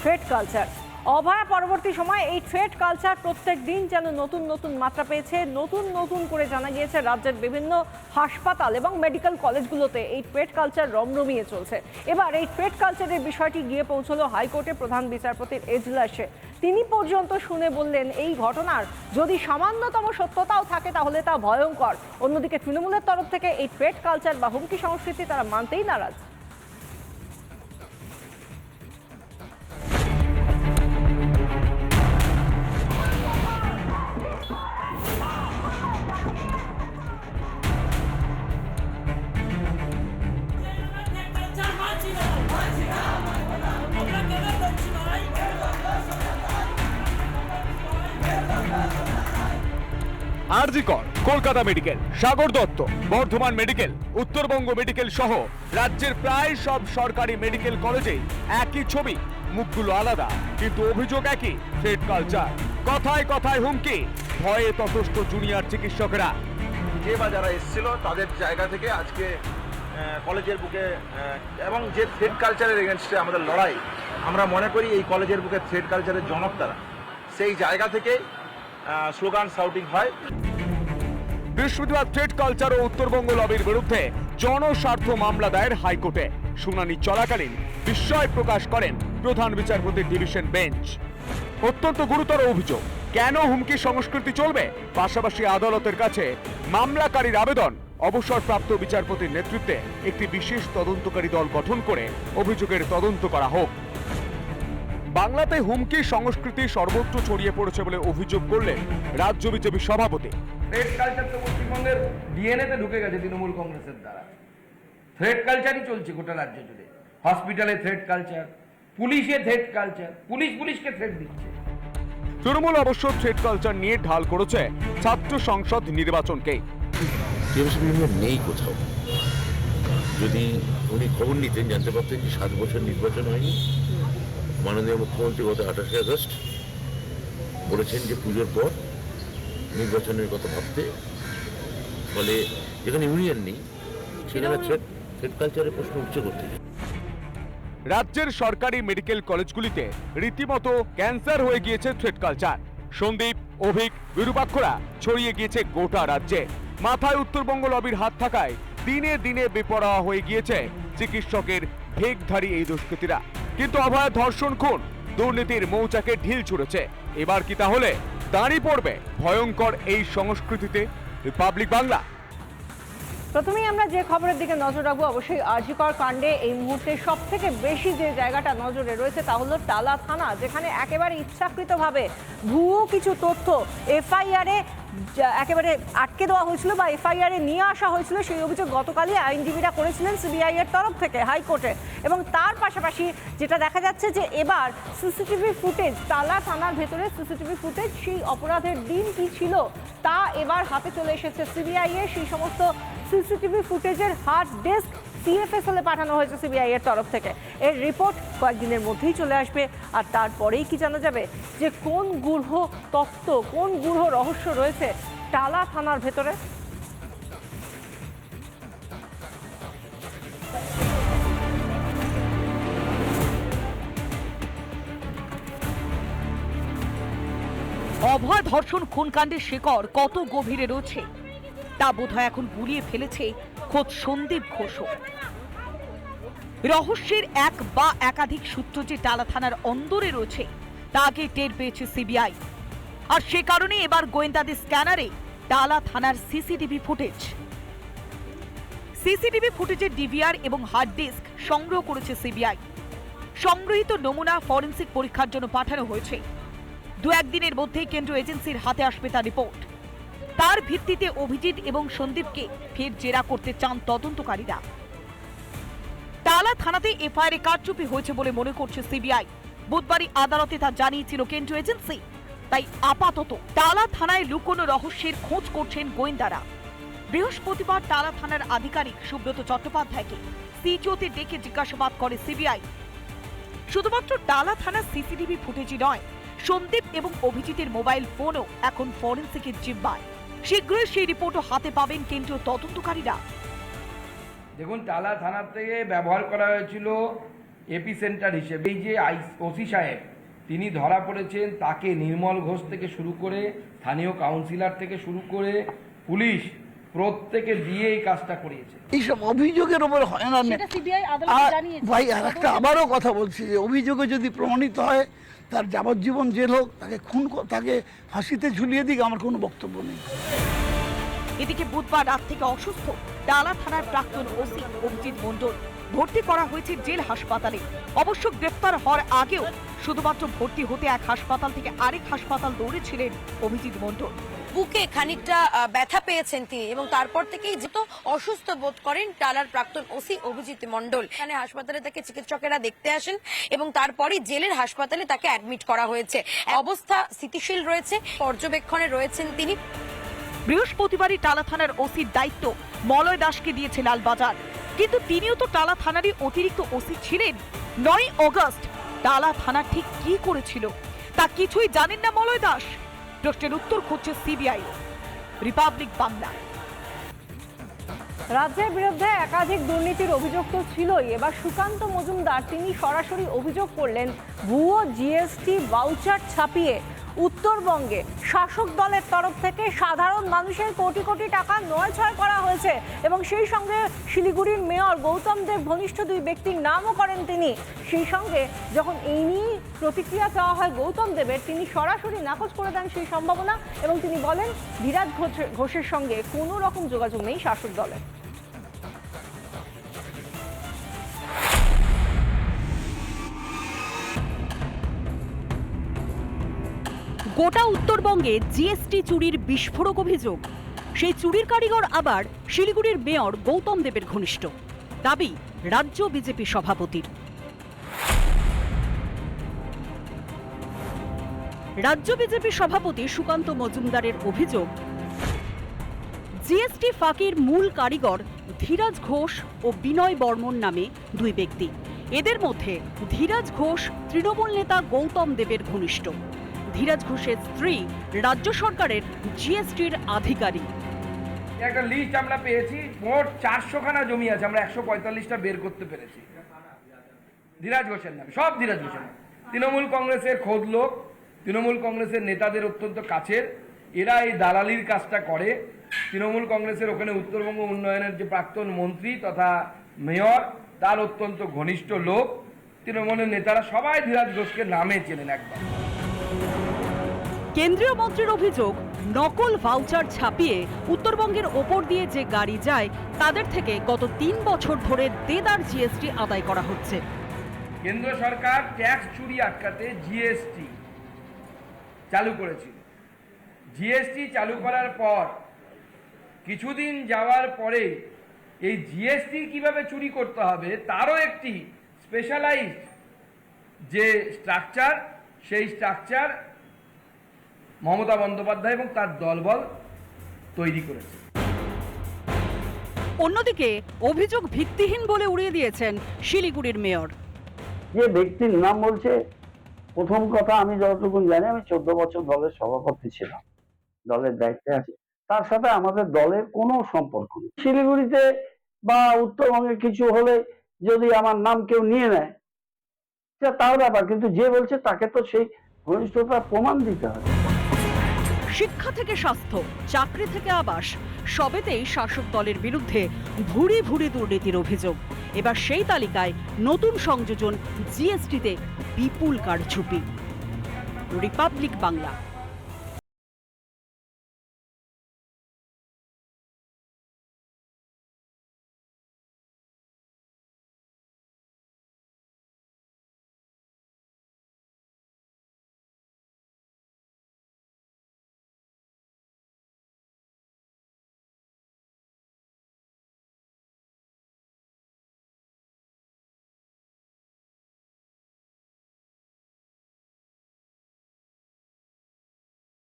Thread culture অভয়া পরবর্তী সময়ে এই থ্রেড কালচার প্রত্যেক দিন যেন নতুন নতুন মাত্রা পেয়েছে, নতুন নতুন করে জানা গিয়েছে রাজ্যের বিভিন্ন হাসপাতাল এবং মেডিকেল কলেজগুলোতে এই ট্রেড কালচার রমরমিয়ে চলছে। এবার এই ট্রেড কালচারের বিষয়টি গিয়ে পৌঁছলো হাইকোর্টে প্রধান বিচারপতির এজলাসে। তিনি পর্যন্ত শুনে বললেন, এই ঘটনার যদি সামান্যতম সত্যতাও থাকে তাহলে তা ভয়ঙ্কর। অন্যদিকে তৃণমূলের তরফ থেকে এই ট্রেড কালচার বা হুমকি সংস্কৃতি তারা মানতেই নারাজ। R G Kar Kolkata medical, Sagar Dutta, Bardhaman medical, Uttarbanga medical সহ রাজ্যের প্রায় সব সরকারি মেডিকেল কলেজেই একই ছবি, মুখগুলো আলাদা, কিন্তু অভিযোগ একই ট্রেড কালচার। কথায় কথায় হুমকি, ভয়ে তথস্থ জুনিয়র চিকিৎসকেরা। যে বা যারা এসেছিল, তাদের জায়গা থেকে আজকে কলেজের বুকে এবং যে থ্রেড কালচারের এগেনস্টে আমাদের লড়াই, আমরা মনে করি এই কলেজের বুকে থ্রেড কালচারের জনক তারা। সেই জায়গা থেকে স্লোগান শাউটিং হয়। বৃহস্পতিবার ট্রেড কালচার ও উত্তরবঙ্গ লবির বিরুদ্ধে জনস্বার্থ মামলা দায়ের হাইকোর্টে। শুনানি চলাকালীন বিস্ময় প্রকাশ করেন প্রধান বিচারপতির ডিভিশন বেঞ্চ। অত্যন্ত গুরুতর অভিযোগ, কেন হুমকি সংস্কৃতি চলবে? পাশাপাশি আদালতের কাছে মামলাকারীর আবেদন, অবসরপ্রাপ্ত বিচারপতির নেতৃত্বে একটি বিশেষ তদন্তকারী দল গঠন করে অভিযোগের তদন্ত করা হোক। বাংলাতে হুমকি সংস্কৃতি সর্বত্র ছড়িয়ে পড়েছে বলে অভিযোগ করলেন রাজ্য বিজেপি সভাপতি। থ্রেড কালচার তো পশ্চিমবঙ্গের ডিএনএতে ঢুকে গেছে তৃণমূল কংগ্রেসের দ্বারা। থ্রেড কালচারই চলছে গোটা রাজ্য জুড়ে। হসপিটালে থ্রেড কালচার পুলিশে থ্রেড কালচার পুলিশ পুলিশকে থ্রেড দিচ্ছে। তৃণমূল অবশ্য থ্রেড কালচার নিয়ে ঢাল করেছে ছাত্র সংসদ নির্বাচনকে। নেই কোথাও। যদি উনি খবর নিতেন জানতে পারতেন যে সাত বছর নির্বাচন হয়নি। মাননীয় মুখ্যমন্ত্রী গত আঠাশে আগস্ট বলেছেন যে পুজোর পর নির্বাচনের কথা ভাবতে ফলে যেখানে ইউনিয়ন নেই সেখানে থ্রেড থ্রেড কালচারের প্রশ্ন উঠছে করতে রাজ্যের সরকারি মেডিকেল কলেজগুলিতে রীতিমতো ক্যান্সার হয়ে গিয়েছে থ্রেড কালচার সন্দীপ অভিক বিরূপাক্ষরা ছড়িয়ে গিয়েছে গোটা রাজ্যে। মাথায় উত্তরবঙ্গ লবির হাত থাকায় দিনে দিনে বেপরোয়া হয়ে গিয়েছে চিকিৎসকের ভেগধারী এই দুষ্কৃতীরা। কিন্তু অভয় ধর্ষণ খুন দুর্নীতির মৌচাকে ঢিল ছুড়েছে। এবার কি তাহলে? দাঁড়িয়ে পড়বে ভয়ঙ্কর এই সংস্কৃতিতে রিপাবলিক বাংলা প্রথমেই আমরা যে খবরের দিকে নজর রাখব, অবশ্যই আরজিকর কাণ্ডে এই মুহূর্তে সব থেকে বেশি যে জায়গাটা নজরে রয়েছে তা হলো টালা থানা, যেখানে একেবারে ইচ্ছাকৃতভাবে ভুয়ো কিছু তথ্য এফআইআরে একেবারে আটকে দেওয়া হয়েছিল বা এফআইআরে নিয়ে আসা হয়েছিল সেই অভিযোগ গতকালই আইনজীবীরা করেছিলেন সিবিআই এর তরফ থেকে, হাইকোর্টে। এবং তার পাশাপাশি যেটা দেখা যাচ্ছে যে এবার সিসিটিভি ফুটেজ, তালা থানার ভেতরে সিসিটিভি ফুটেজ সেই অপরাধের দিন কি ছিল তা এবার হাতে চলে এসেছে সিবিআই এর সেই সমস্ত সিসিটিভি ফুটেজের হার্ড ডিস্ক সিএফএসএল এ পাঠানো হয়েছে সিবিআই এর তরফ থেকে। এর রিপোর্ট কয়েকদিনের মধ্যেই চলে আসবে আর তারপরেই কি জানা যাবে যে কোন গূঢ় তত্ত্ব, কোন গূঢ় রহস্য রয়েছে টালা থানার ভেতরে? অভয় ধর্ষণ খুনকাণ্ডের শিকড় কত গভীরে রয়েছে তা বোধহয় এখন গুলিয়ে ফেলেছে খোদ সন্দীপ ঘোষও। রহস্যের এক বা একাধিক সূত্র যে টালা থানার অন্দরে রয়েছে তাকে টের পেয়েছে সিবিআই। আর সে কারণে এবার গোয়েন্দাদের স্ক্যানারে টালা থানার সিসিটিভি ফুটেজ। সিসিটিভি ফুটেজের ডিভিআর এবং হার্ড ডিস্ক সংগ্রহ করেছে সিবিআই। সংগৃহীত নমুনা ফরেন্সিক পরীক্ষার জন্য পাঠানো হয়েছে। দু একদিনের মধ্যেই কেন্দ্রীয় এজেন্সির হাতে আসবে তার রিপোর্ট। তার ভিত্তিতে অভিজিৎ এবং সন্দীপকে ফের জেরা করতে চান তদন্তকারীরা। টালা থানাতে এফআইআর কারচুপি হয়েছে বলে মনে করছে সিবিআই। বুধবারই আদালতে তা জানিয়েছিল কেন্দ্রীয় এজেন্সি। তাই আপাতত টালা থানায় লুকোনো রহস্যের খোঁজ করছেন গোয়েন্দারা। বৃহস্পতিবার টালা থানার আধিকারিক সুব্রত চট্টোপাধ্যায়কে সিজিওতে ডেকে জিজ্ঞাসাবাদ করে সিবিআই। শুধুমাত্র টালা থানার সিসিটিভি ফুটেজই নয়, সন্দীপ এবং অভিজিতের মোবাইল ফোনও এখন ফরেন্সিকের জিম্মায় শীঘ্রই সেই রিপোর্টও হাতে পাবেন কেন্দ্রীয় তদন্তকারীরা। দেখুন টালা থানার থেকে ব্যবহার করা হয়েছিল এপি সেন্টার হিসেবে। এই যে আই ওসি সাহেব তিনি ধরা পড়েছেন তাকে নির্মল ঘোষ থেকে শুরু করে স্থানীয় কাউন্সিলর থেকে শুরু করে পুলিশ প্রত্যেকে দিয়ে এই কাজটা করিয়েছে। এইসব অভিযোগের ওপর হয় না। ভাই আর একটা আবারও কথা বলছি যে অভিযোগে যদি প্রমাণিত হয় তার যাবজ্জীবন জেল হোক, তাকে খুন তাকে ফাঁসিতে ঝুলিয়ে দিক, আমার কোনো বক্তব্য নেই। এদিকে বুধবার রাত থেকে অসুস্থ ডালা থানার প্রাক্তন ওসি অভিজিৎ মণ্ডল ভর্তি করা হয়েছে জেল হাসপাতালে। অবশ্য গ্রেফতার হওয়ার আগেও শুধুমাত্র ভর্তি হতে এক হাসপাতাল থেকে আরেক হাসপাতাল দৌড়েছিলেন অভিজিৎ মণ্ডল। বুকে খানিকটা ব্যথা পেয়েছেন তিনি এবং তারপর থেকেই যেহেতু অসুস্থ বোধ করেন টালার প্রাক্তন ওসি অভিজিৎ মণ্ডল। এখানে হাসপাতালে তাকে চিকিৎসকেরা দেখতে আসেন এবং তারপরই জেলের হাসপাতালে তাকে অ্যাডমিট করা হয়েছে। অবস্থা স্থিতিশীল রয়েছে পর্যবেক্ষণে রয়েছেন তিনি। বৃহস্পতিবারই টালা থানার ওসির দায়িত্ব মলয় দাসকে দিয়েছে লালবাজার। কিন্তু তিনিও তো টালা থানারই অতিরিক্ত ওসি ছিলেন। নয় অগস্ট টালা থানা ঠিক কি করেছিল তা কিছুই জানেন না মলয় দাস। প্রশ্নের উত্তর খুঁজছে সিবিআই। রিপাবলিক বাংলা। রাজ্যের বিরুদ্ধে একাধিক দুর্নীতির অভিযোগ তো ছিলই। এবার সুকান্ত মজুমদার, তিনি সরাসরি অভিযোগ করলেন, ভুয়ো জিএসটি ভাউচার ছাপিয়ে উত্তরবঙ্গে শাসক দলের তরফ থেকে সাধারণ মানুষের কোটি কোটি টাকা নয় ছয় করা হয়েছে এবং সেই সঙ্গে শিলিগুড়ির মেয়র গৌতম দেব ঘনিষ্ঠ দুই ব্যক্তির নামও করেন তিনি। সেই সঙ্গে যখন এই নিয়ে প্রতিক্রিয়া চাওয়া হয় গৌতম দেবের, তিনি সরাসরি নাকচ করে দেন সেই সম্ভাবনা এবং তিনি বলেন, বিরাট ঘোষ- ঘোষের সঙ্গে কোনো রকম যোগাযোগ নেই শাসক দলের। গোটা উত্তরবঙ্গে জিএসটি চুরির বিস্ফোরক অভিযোগ। সেই চুরির কারিগর আবার শিলিগুড়ির মেয়র গৌতম দেবের ঘনিষ্ঠ। দাবি, রাজ্য বিজেপি সভাপতির। রাজ্য বিজেপি সভাপতি সুকান্ত মজুমদারের অভিযোগ, জিএসটি ফাঁকির মূল কারিগর ধীরাজ ঘোষ ও বিনয় বর্মন নামে দুই ব্যক্তি। এদের মধ্যে ধীরাজ ঘোষ, তৃণমূল নেতা গৌতম দেবের ঘনিষ্ঠ। ধীরাজ ঘোষের স্ত্রী, রাজ্য সরকারের জিএসটির আধিকারিক। একটা লিস্ট আমরা পেয়েছি, মোট চারশো খানা জমি আছে, আমরা একশো পঁয়তাল্লিশটা বের করতে পেরেছি। ধীরাজ ঘোষের নামে, সব ধীরাজ ঘোষের তৃণমূল কংগ্রেসের খোদ লোক, তৃণমূল কংগ্রেসের নেতাদের অত্যন্ত কাছের, এরা এই দালালির কাজটা করে। তৃণমূল কংগ্রেসের ওখানে উত্তরবঙ্গ উন্নয়নের যে প্রাক্তন মন্ত্রী তথা মেয়র, তার অত্যন্ত ঘনিষ্ঠ লোক। তৃণমূলের নেতারা সবাই ধীরাজ ঘোষকে নামে চেনেন একবার। কেন্দ্রীয় মন্ত্রীর অভিযোগ, নকল ভাউচার ছাপিয়ে উত্তরবঙ্গের ওপর দিয়ে যে গাড়ি যায়, তাদের থেকে গত তিন বছর ধরে দেদার জিএসটি আদায় করা হচ্ছে। কেন্দ্র সরকার ট্যাক্স চুরি আটকাতে জিএসটি চালু করেছিল। জিএসটি চালু করার পর, কিছুদিন যাওয়ার পরে এই জিএসটি কীভাবে চুরি করতে হবে, তারও একটি স্পেশালাইজড যে স্ট্রাকচার সেই স্ট্রাকচার মমতা বন্দ্যোপাধ্যায় এবং তার দলবল তৈরি করেছে। অন্যদিকে অভিযোগ ভিত্তিহীন বলে উড়িয়ে দিয়েছেন শিলিগুড়ির মেয়র। যে ব্যক্তির নাম বলছে প্রথম কথা আমি যতটুকু জানি আমি চোদ্দ বছর দলের সভাপতি ছিলাম দলের দায়িত্বে আছি। তার সাথে আমাদের দলের কোনো সম্পর্ক নেই। শিলিগুড়িতে বা উত্তরবঙ্গে কিছু হলে যদি আমার নাম কেউ নিয়ে নেয় তার ব্যাপার কিন্তু যে বলছে তাকে তো সেই ঘনিষ্ঠতা প্রমাণ দিতে হবে। শিক্ষা থেকে স্বাস্থ্য, চাকরি থেকে আবাস, সবেতেই শাসক দলের বিরুদ্ধে ভুরি ভুরি দুর্নীতির অভিযোগ। এবার সেই তালিকায় নতুন সংযোজন জিএসটিতে বিপুল কারচুপি। রিপাবলিক বাংলা।